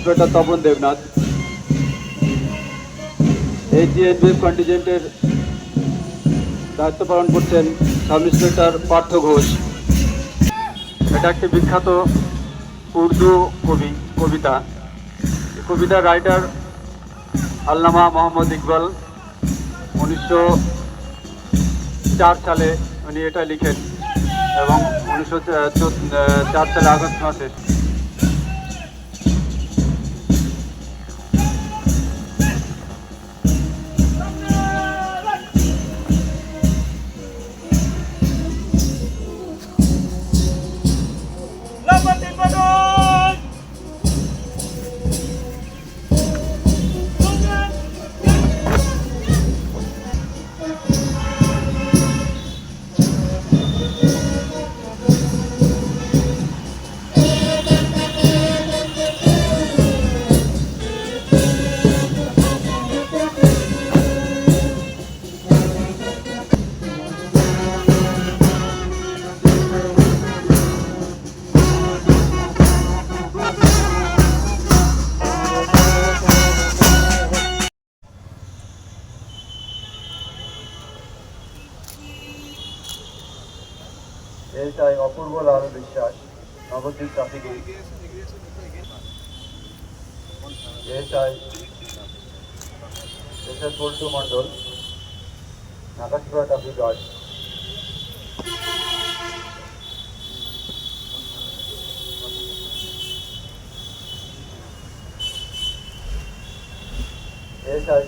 Inspector Tapan Debnath এই জিএনবিএফ কন্টিজেন্টের দায়িত্ব পালন করছেন সাব ইন্সপেক্টর পার্থ ঘোষ। এটা একটি বিখ্যাত উর্দু কবি, কবিতা। এই কবিতার রাইটার আল্লামা মোহাম্মদ ইকবাল। উনিশশো চার সালে উনি এটা লিখেন এবং উনিশশো চার সালে আগস্ট মাসে এটাই Apurba Lal Biswas, Nabadwip traffic SS Paltu Mondal Nakashipara traffic guard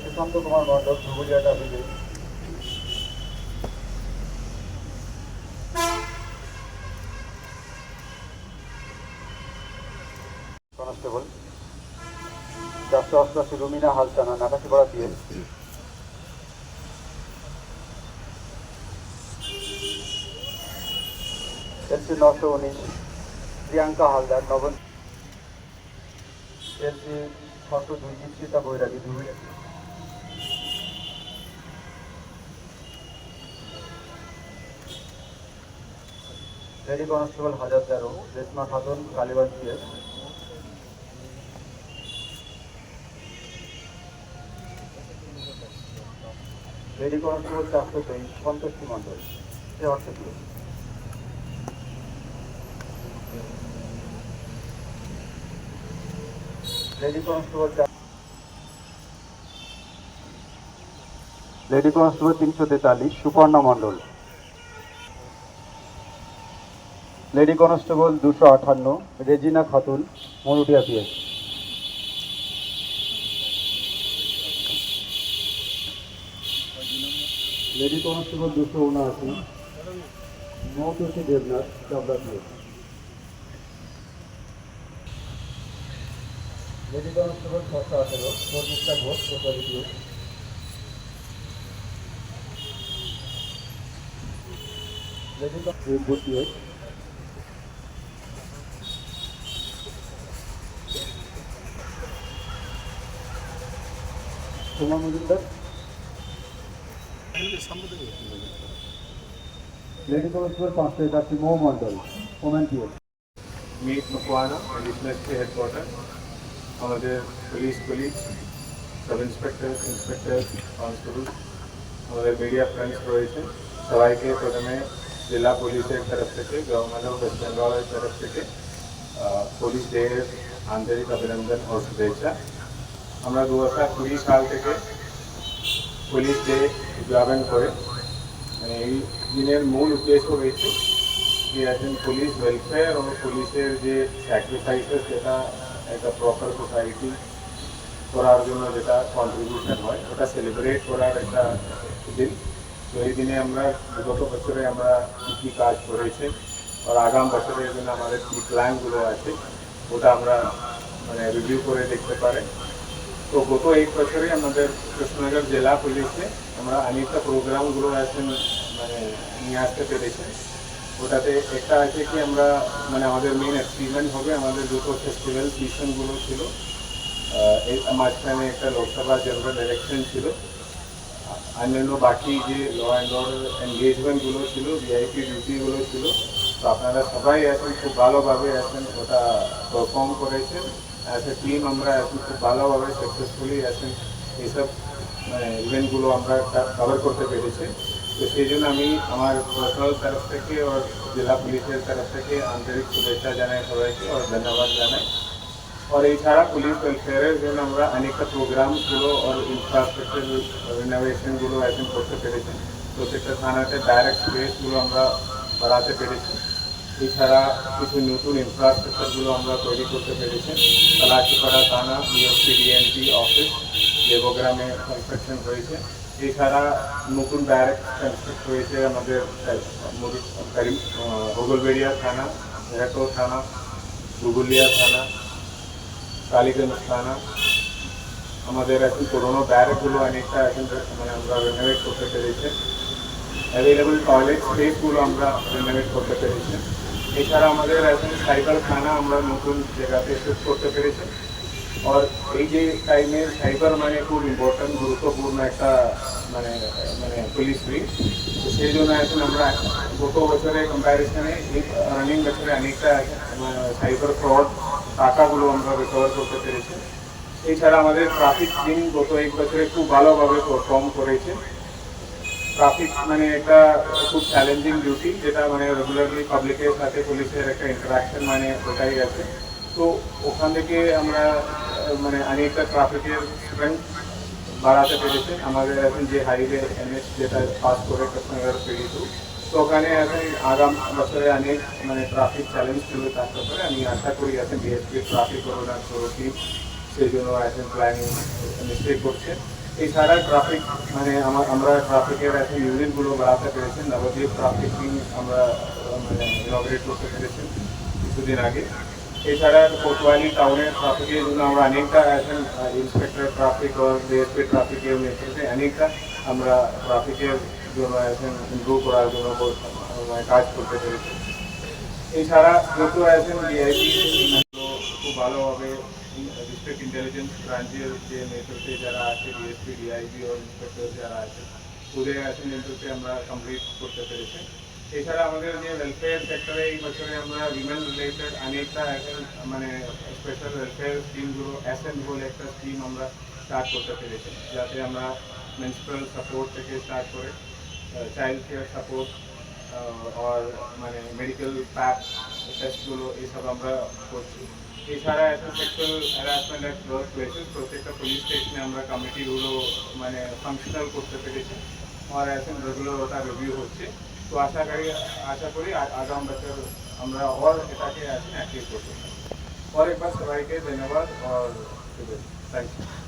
Sushanta Kumar Mondal Dhubulia traffic constable চারশো অষ্টআশি রুমিনা হালচানা নাকাশিপাড়া দিয়ে। এলসি নশো উনিশ, প্রিয়াঙ্কা হালদার নবন এলসি ছশো দুই বৈরাগী, দুই। কনস্টেবল হাজার তেরো, রেশমা খাতুন কালীবাগ দিয়ে লেডি কনস্টেবল চারশো তেইশ সন্তোষী মণ্ডল সে অর্থ দিয়ে লেডি কনস্টেবল তিনশো তেতাল্লিশ সুপর্ণা মণ্ডল। লেডি কনস্টেবল দুশো আটান্ন Rezina Khatun, Manutia PS lady constable দুশো উনআশি Moutoshi Debnath Chapra PS lady constable ছশো আঠেরো Pratishtha Ghosh Kotwali PS lady constable PS Kumar Majumdar lady constable পাঁচশো একাশি Mou Mondal women PS meet Mukwana, additional state headquarters. আমাদের police police sub inspector inspector constable আমাদের media friends রয়েছে সবাইকে প্রথমে জেলা পুলিশের তরফ থেকে গভর্নমেন্ট অফ ওয়েস্ট বেঙ্গলের তরফ থেকে আহ, পুলিশ ডে এর আন্তরিক অভিনন্দন ও শুভেচ্ছা আমরা দু হাজার কুড়ি সাল থেকে পুলিশ ডে উদযাপন করে মানে এই দিনের মূল উদ্দেশ্য রয়েছে যে একজন পুলিশ ওয়েলফেয়ার ও পুলিশের যে স্যাক্রিফাইসেস যেটা একটা প্রপার সোসাইটি করার জন্য যেটা কন্ট্রিবিউশন হয় ওটা সেলিব্রেট করার একটা দিন তো এই দিনে আমরা বিগত বছরে আমরা কী কী কাজ করেছি আর আগাম বছরের জন্য আমাদের কী প্ল্যানগুলো আছে ওটা আমরা মানে রিভিউ করে দেখতে পারে তো গত এক বছরে আমাদের কৃষ্ণনগর জেলা পুলিশে আমরা অনেকটা প্রোগ্রামগুলো আছেন মানে নিয়ে আসতে পেরেছি। ওটাতে একটা আছে কি, আমরা মানে আমাদের মেন অ্যাচিভমেন্ট হবে আমাদের দুটো ফেস্টিভ্যাল সিজনগুলো ছিল। মাঝখানে একটা লোকসভা জেনারেল ইলেকশন ছিল। অন্যান্য বাকি যে ল অ্যান্ড অর্ডার এনগেজমেন্টগুলো ছিল ভিআইপি ডিউটিগুলো ছিল। তো আপনারা সবাই আছেন খুব ভালোভাবে আছেন, ওটা পারফর্ম করেছেন। অ্যাজ এ টিম আমরা এখন খুব ভালোভাবে সাকসেসফুলি এখন এইসব মানে ইভেন্টগুলো আমরা কভার করতে পেরেছি তো সেই জন্য আমি আমার পার্সোনাল তরফ থেকে আর জেলা পুলিশের তরফ থেকে আন্তরিক শুভেচ্ছা জানাই সবাইকে আর ধন্যবাদ জানাই और এছাড়া পুলিশ ওয়েলফেয়ারের জন্য আমরা অনেকটা প্রোগ্রামগুলো আর ইনফ্রাস্ট্রাকচার রিনোভেশনগুলো এখন করতে পেরেছি প্রত্যেকটা থানাতে ডাইরেক্ট স্পেসগুলো আমরা বাড়াতে পেরেছি এছাড়া কিছু নতুন ইনফ্রাস্ট্রাকচারগুলো আমরা তৈরি করতে পেরেছি কালাচিপাড়া থানা বিএসপি ডিএনপি অফিস দেবগ্রামে কনস্ট্রাকশন হয়েছে এছাড়া নতুন ডাইরেক্ট কনস্ট্রাক্ট হয়েছে আমাদের ভূগোলবেড়িয়া থানা ঘাটো থানা গুগুলিয়া থানা কালীগঞ্জ থানা আমাদের এখন পুরোনো ব্যারেকগুলো অনেকটা এখন মানে আমরা রেনোভেট করতে পেরেছি অ্যাভেলেবল টয়লেট স্পেসগুলো আমরা রেনোভেট করতে পেরেছি এছাড়া আমাদের এখন সাইবার থানা আমরা নতুন জায়গাতে শিফট করতে পেরেছি আর এই যে টাইমে সাইবার মানে খুব ইম্পর্ট্যান্ট গুরুত্বপূর্ণ একটা মানে মানে পুলিশ উইক তো সেই জন্য এখন আমরা গত বছরের কম্প্যারিজনে এই রানিং বছরে অনেকটা সাইবার ফ্রড টাকাগুলো আমরা রিকভার করতে পেরেছি এছাড়া আমাদের ট্রাফিক দিন গত এক বছরে খুব ভালোভাবে পারফর্ম করেছে ট্রাফিক মানে একটা খুব চ্যালেঞ্জিং ডিউটি যেটা মানে রেগুলারলি পাবলিকের সাথে পুলিশের একটা ইন্টারাকশন মানে ওটাই আছে। তো ওখান থেকে আমরা মানে অনেকটা ট্রাফিকের স্ট্রেংথ বাড়াতে পেরেছে। আমাদের এখন যে হাইওয়ে এনএস যেটা পাস করে কৃষ্ণনগর পেরি তো ওখানে এখন আগাম বছরে অনেক মানে ট্রাফিক চ্যালেঞ্জগুলো থাকতে পারে আমি আশা করি এখন বিএসপি ট্রাফিক অর্ডার টিম সেই জন্য এখন প্ল্যানিং নিশ্চয়ই করছে। এছাড়া ট্রাফিক মানে আমরা ট্রাফিকের এখন ইউনিটগুলো বাড়াতে পেরেছি নবদ্বীপ ট্রাফিক আমরা মানে ইনগ্রেট করতে পেরেছি কিছুদিন আগে। এছাড়া কোতোয়ালি টাউনের ট্রাফিকের জন্য আমরা অনেকটা এখন ইন্সপেক্টর ট্রাফিক ও ডিএসপি ট্রাফিকের নেতৃত্বে অনেকটা আমরা ট্রাফিকের জন্য এখন ইমপ্রুভ করার জন্য মানে কাজ করতে পেরেছি। এছাড়া যত আছেন ডিআইপি খুব ভালোভাবে ডিস্ট্রিক্ট ইন্টেলিজেন্স ব্রাঞ্চের যে নেতৃত্বে যারা আছে ডিএসপি ডিআইপি ও ইন্সপেক্টর যারা আছে ওদের আছেন নেতৃত্বে আমরা কমপ্লিট করতে পেরেছি এছাড়া আমাদের যে ওয়েলফেয়ার সেক্টরে এই বছরে আমরা উইমেন রিলেটেড অনেকটা এখন মানে স্পেশাল ওয়েলফেয়ার স্কিমগুলো অ্যাসেন্ট বলে একটা স্কিম আমরা স্টার্ট করতে পেরেছি যাতে আমরা মিউনিসিপ্যাল সাপোর্ট থেকে স্টার্ট করে চাইল্ড কেয়ার সাপোর্ট আর মানে মেডিকেল প্যাক টেস্টগুলো এইসব আমরা করছি এছাড়া এত সেক্টর হ্যারাসমেন্ট অ্যাক্ট রোড হয়েছে প্রত্যেকটা পুলিশ স্টেশনে আমরা কমিটিগুলো মানে ফাংশনাল করতে পেরেছি। আর এখন যেগুলো ওটা রিভিউ হচ্ছে। তো আশা করি আশা করি আগাম বছর আমরা অর এটাকে এখন অ্যাচিভ করতে পারি একবার সবাইকে ধন্যবাদ থ্যাংক ইউ